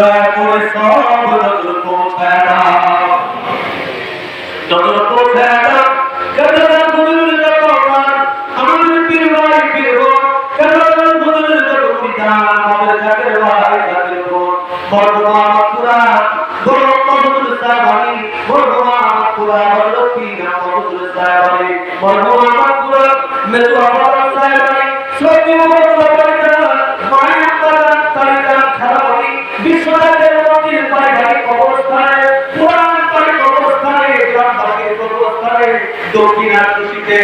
দয়া করে সব নজর পৌঁছায় দাও নজর পৌঁছায় দাও কেদার হুজুরের যত গান, আমাদের পীর ভাই পীর কেদার হুজুরের যত বিধান, আমাদের জাকের ভাই জাকের বোন, বর্ধমান পুরা বড় মধুর সাহাবি বর্ধমান পুরা বড় পীর মধুর সাহাবি বর্ধমান দক্ষিণ আট্রসিতে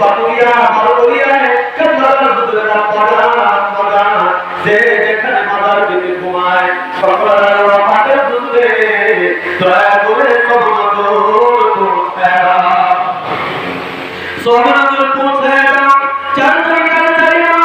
বাতুরিয়া মারবরিয়ায় কান্দার হুজুরের বাগান বাগান যে যেখানে মাদার বিবি ঘুমায়, সকলের পাটের হুজুরে দয়া করে পৌঁছে চার চার চারিমা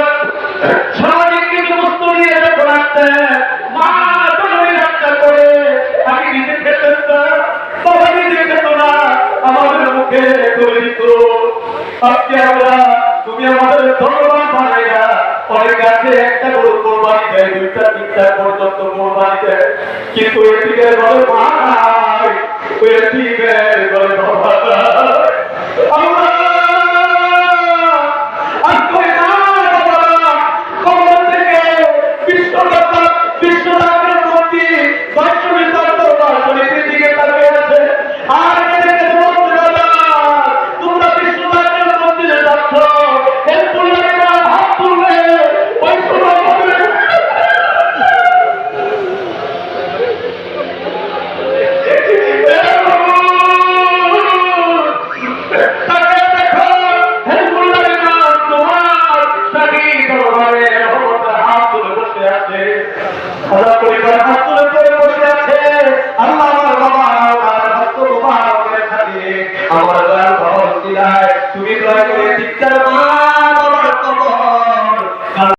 আজকে আমরা তুমি আমাদের ধন্যবাদ বানাইয়া একটা গরু কোরবানি দেয় দুইটা কিন্তু এদিকে বলে, মা ওই এদিকে বলে, বাবা